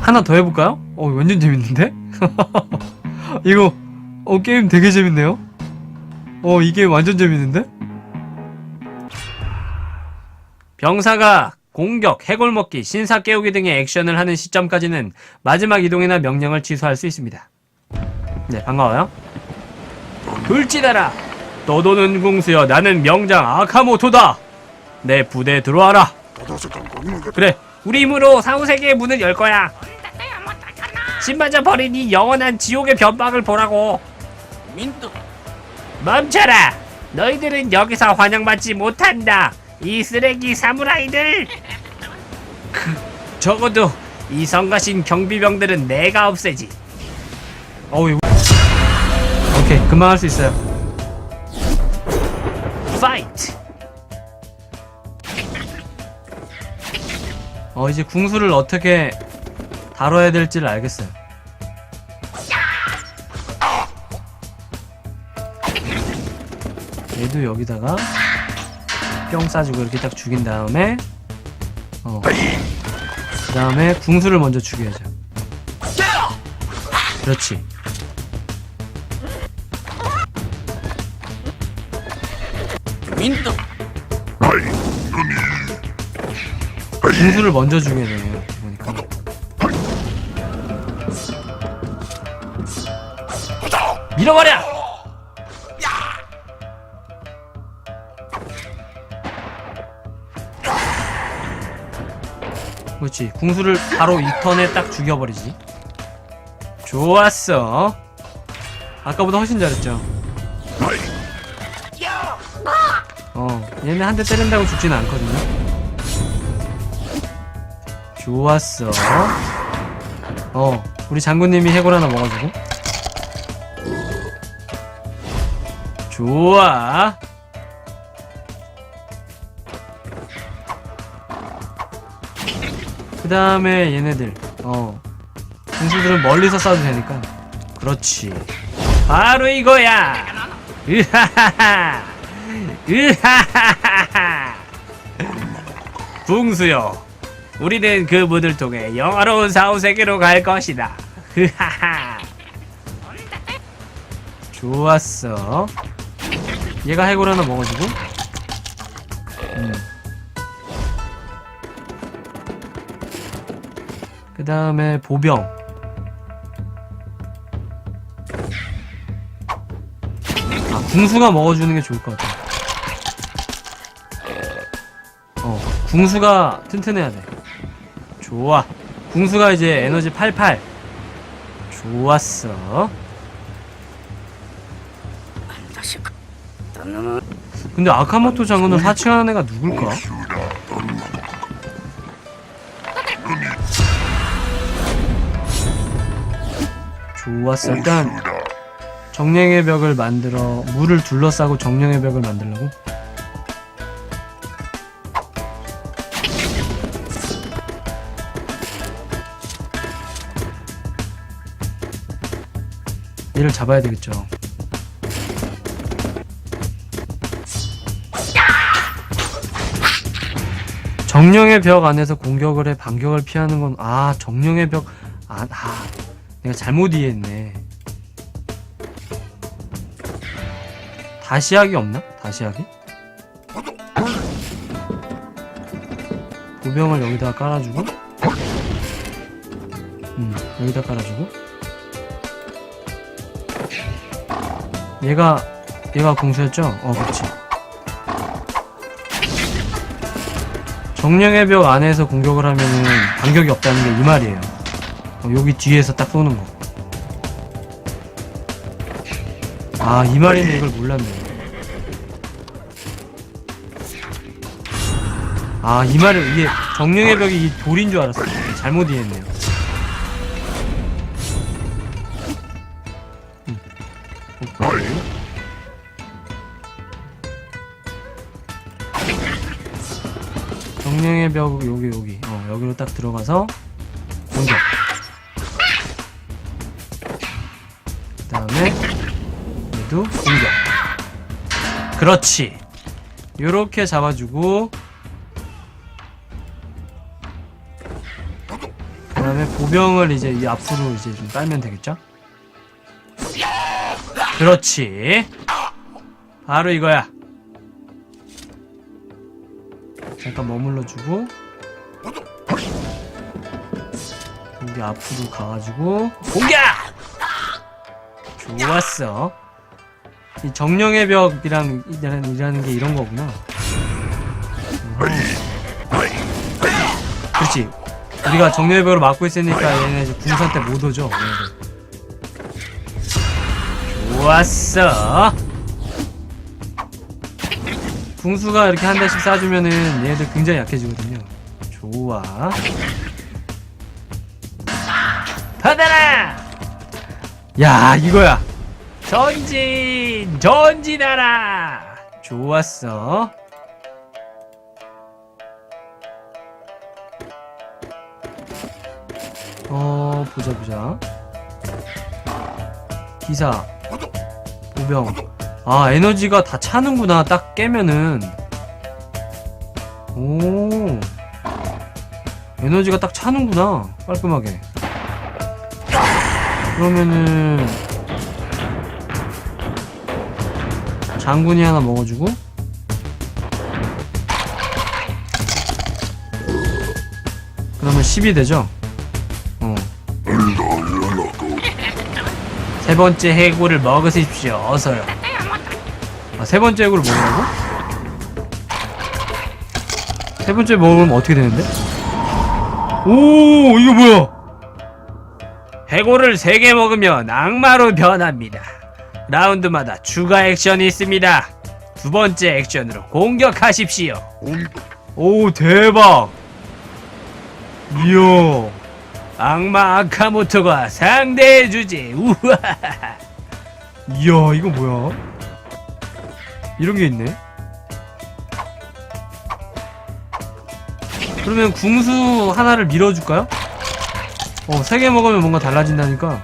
하나 더 해볼까요? 어 완전 재밌는데? 이거 어 게임 되게 재밌네요. 어 이 게임 완전 재밌는데? 병사가 공격, 해골 먹기, 신사 깨우기 등의 액션을 하는 시점까지는 마지막 이동이나 명령을 취소할 수 있습니다. 네 반가워요. 불지다라. 떠도는 궁수여 나는 명장 아카모토다. 내 부대에 들어와라. 그래 우리 힘으로 사후세계의 문을 열 거야. 신마저 버린 이 영원한 지옥의 변방을 보라고. 멈춰라. 너희들은 여기서 환영받지 못한다. 이 쓰레기 사무라이들. 그 적어도 이 성가신 경비병들은 내가 없애지. 어우 이거. 오케이 금방 할 수 있어요. 파이트. 어 이제 궁수를 어떻게 다뤄야 될지를 알겠어요. 얘도 여기다가 뿅 쏴주고 이렇게 딱 죽인 다음에 어. 그 다음에 궁수를 먼저 죽여야죠. 그렇지. 궁수를 먼저 죽여야 되네요. 밀어버려! 그렇지. 궁수를 바로 이 턴에 딱 죽여버리지. 좋았어. 아까보다 훨씬 잘했죠. 어, 얘는 한대 때린다고 죽지는 않거든요. 좋았어. 어, 우리 장군님이 해골 하나 먹어주고. 좋아. 그 다음에 얘네들, 어, 군수들은 멀리서 쏴도 되니까. 그렇지. 바로 이거야! 으하하하! 으하하하하! 붕수요. 우리는 그 문을 통해 영화로운 사후세계로 갈 것이다. 흐하하. 좋았어. 얘가 해골 하나 먹어주고. 음. 그 다음에 보병. 아, 궁수가 먹어주는 게 좋을 것 같아. 어, 궁수가 튼튼해야 돼. 좋아. 궁수가 이제 에너지 88. 좋았어. 근데 아카모토 장군을 사칭하는 애가 누굴까? 좋았어. 일단 정령의 벽을 만들어 물을 둘러싸고 정령의 벽을 만들라고? 얘를 잡아야 되겠죠. 정령의 벽 안에서 공격을 해 반격을 피하는 건 아 정령의 벽 아, 아 내가 잘못 이해했네. 다시 하기 없나? 다시 하기? 보병을 여기다가 깔아주고 음 여기다 깔아주고 얘가 얘가 공수였죠? 어 그렇지 정령의 벽 안에서 공격을 하면은 반격이 없다는 게 이 말이에요 어, 여기 뒤에서 딱 쏘는 거 아, 이 말인데 이걸 몰랐네. 아, 이 말을, 이게 정령의 벽이 이 돌인 줄 알았어. 잘못 이해했네요. 벽, 여기, 여기. 어, 여기로 딱 들어가서, 공격. 그 다음에, 얘도 공격. 그렇지. 요렇게 잡아주고 그 다음에 보병을 이제 이 앞으로 이제 좀 빨면 되겠죠? 그렇지. 바로 이거야. 잠깐 머물러주고 여기 앞으로 가가지고 공격! 좋았어. 이 정령의 벽이랑 이라는, 이라는 게 이런 거구나. 그렇지. 우리가 정령의 벽으로 막고 있으니까 얘네 이제 궁선 때못 오죠. 좋았어. 궁수가 이렇게 한 대씩 쏴주면은 얘네들 굉장히 약해지거든요. 좋아. 받아라! 야, 이거야. 전진! 전진하라! 좋았어. 어, 보자, 보자. 기사. 보병. 아, 에너지가 다 차는구나. 딱 깨면은. 오. 에너지가 딱 차는구나. 깔끔하게. 그러면은. 장군이 하나 먹어주고. 그러면 10이 되죠? 어. 세 번째 해골을 먹으십시오. 어서요. 아, 세 번째 해골을 먹으라고? 세 번째 먹으면 어떻게 되는데? 오, 이거 뭐야? 해골을 세 개 먹으면 악마로 변합니다. 라운드마다 추가 액션이 있습니다. 두 번째 액션으로 공격하십시오. 오, 대박! 이야. 악마 아카모토가 상대해주지. 우와. 이야, 이거 뭐야? 이런 게 있네. 그러면 궁수 하나를 밀어줄까요? 어, 세 개 먹으면 뭔가 달라진다니까.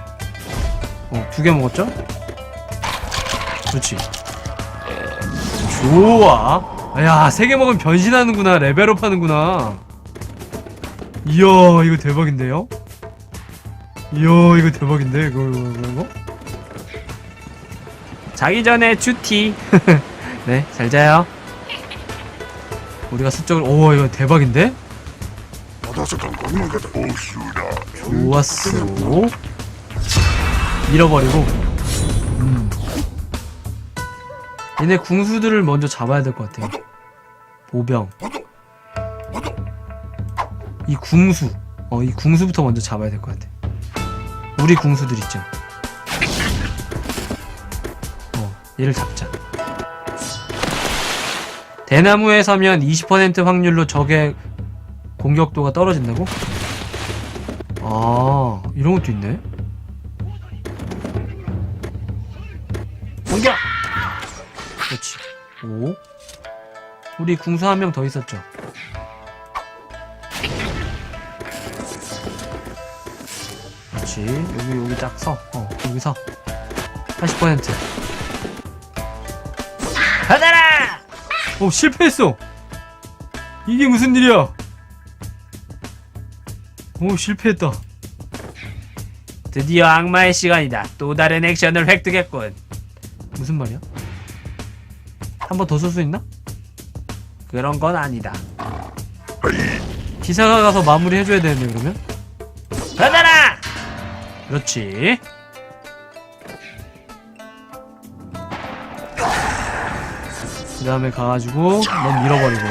어, 두 개 먹었죠? 그렇지. 좋아. 야, 세 개 먹으면 변신하는구나. 레벨업 하는구나. 이야, 이거 대박인데요? 이야, 이거 대박인데, 이거, 이거, 이거? 자기 전에 큐티. 네, 잘 자요. 우리가 수적으로, 오, 이거 대박인데? 좋았어. 밀어버리고. 음. 얘네 궁수들을 먼저 잡아야 될 것 같아. 보병. 이 궁수. 어, 이 궁수부터 먼저 잡아야 될 것 같아. 우리 궁수들 있죠. 어, 얘를 잡자. 대나무에 서면 20% 확률로 적의 공격도가 떨어진다고? 아, 이런 것도 있네. 공격! 그렇지. 오. 우리 궁수 한명 더 있었죠. 그렇지. 여기, 여기 딱 서. 어, 여기 서. 80%. 오, 실패했어! 이게 무슨 일이야? 오, 실패했다. 드디어 악마의 시간이다. 또 다른 액션을 획득했군. 무슨 말이야? 한 번 더 쓸 수 있나? 그런 건 아니다. 기사가 가서 마무리 해줘야 되는데 그러면? 받아라! 그렇지. 그 다음에 가가지고 넌 밀어버리고.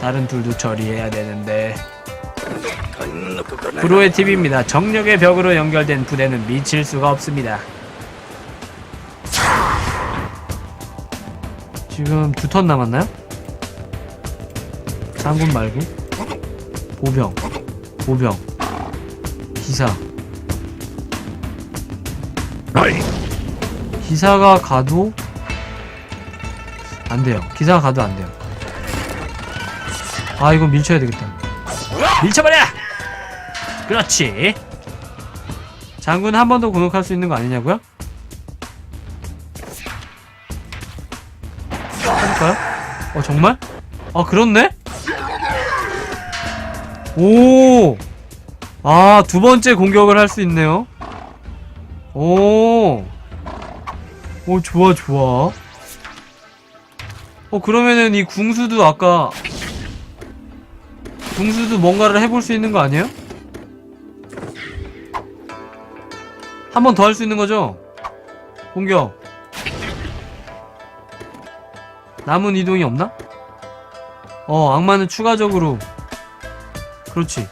다른 둘도 처리해야 되는데. 프로의 팁입니다. 정력의 벽으로 연결된 부대는 미칠 수가 없습니다. 지금 두 턴 남았나요? 장군 말고? 보병. 보병. 기사 기사가 가도 안 돼요. 기사가 가도 안 돼요. 아 이거 밀쳐야 되겠다. 밀쳐버려! 그렇지. 장군 한 번 더 공격할 수 있는 거 아니냐고요? 해볼까요? 어 정말? 아, 그렇네? 오! 아, 두 번째 공격을 할 수 있네요. 오. 오, 좋아, 좋아. 어, 그러면은 이 궁수도 아까, 궁수도 뭔가를 해볼 수 있는 거 아니에요? 한 번 더 할 수 있는 거죠? 공격. 남은 이동이 없나? 어, 악마는 추가적으로. 그렇지.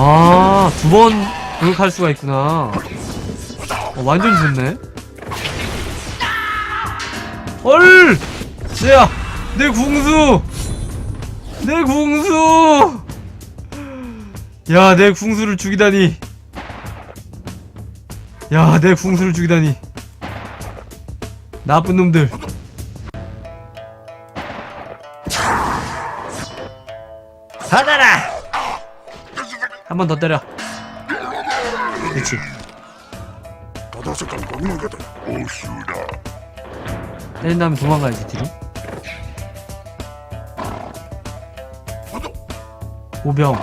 아, 두 번 공격할 수가 있구나. 어, 완전 좋네. 헐! 내야! 내 궁수! 내 궁수! 야, 내 궁수를 죽이다니. 야, 내 궁수를 죽이다니. 나쁜 놈들. 한 번 더 때려. 그렇지. 때린 다음에 도망가야지 뒤로. 오병.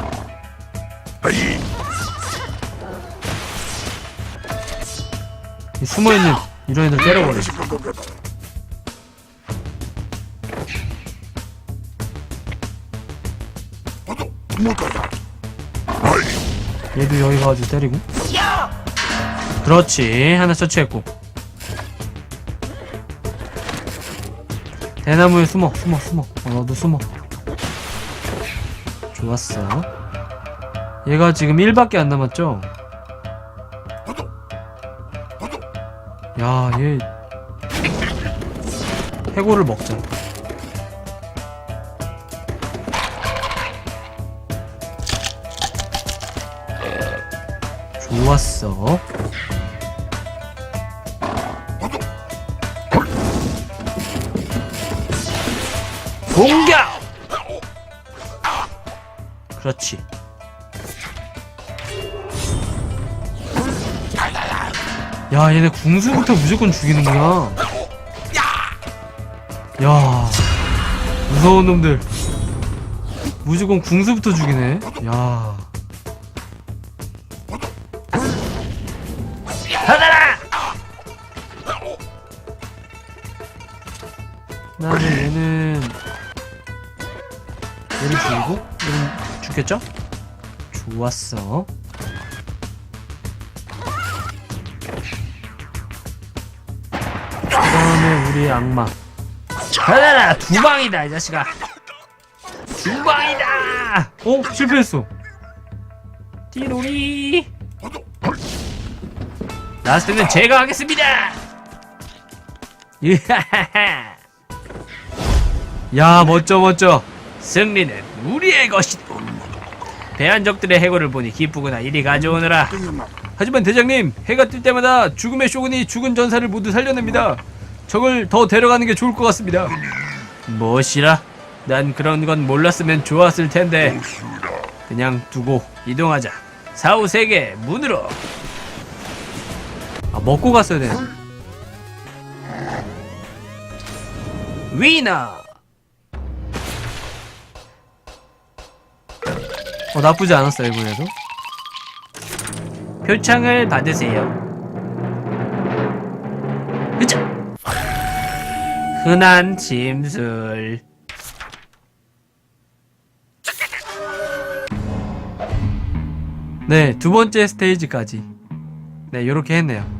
이 숨어있는 이런 애들 때려버려. 얘도 여기 가가지고 때리고. 그렇지. 하나 처치했고. 대나무에 숨어 숨어 숨어. 어, 너도 숨어. 좋았어. 얘가 지금 1밖에 안 남았죠? 야얘. 해골을 먹자. 좋았어. 공격! 그렇지. 야, 얘네 궁수부터 무조건 죽이는구나. 야, 무서운 놈들. 무조건 궁수부터 죽이네. 야. 죽겠죠? 좋았어. 그 다음에 우리의 악마. 받아라 두 방이다 이 자식아. 두 방이다. 어 실패했어. 띠로리. 라스트는 제가 하겠습니다. 야 멋져 멋져. 승리는 우리의 것이다. 대한족들의 해골을 보니 기쁘구나. 이리 가져오느라. 하지만 대장님 해가 뜰 때마다 죽음의 쇼군이 죽은 전사를 모두 살려냅니다. 적을 더 데려가는 게 좋을 것 같습니다. 무엇이라? 난 그런 건 몰랐으면 좋았을 텐데. 그냥 두고 이동하자. 사후 세계 문으로. 아 먹고 갔어야 되네 위너! 어 나쁘지 않았어 이번에도. 표창을 받으세요. 으차. 흔한 짐술. 네, 두 번째 스테이지까지. 네, 요렇게 했네요.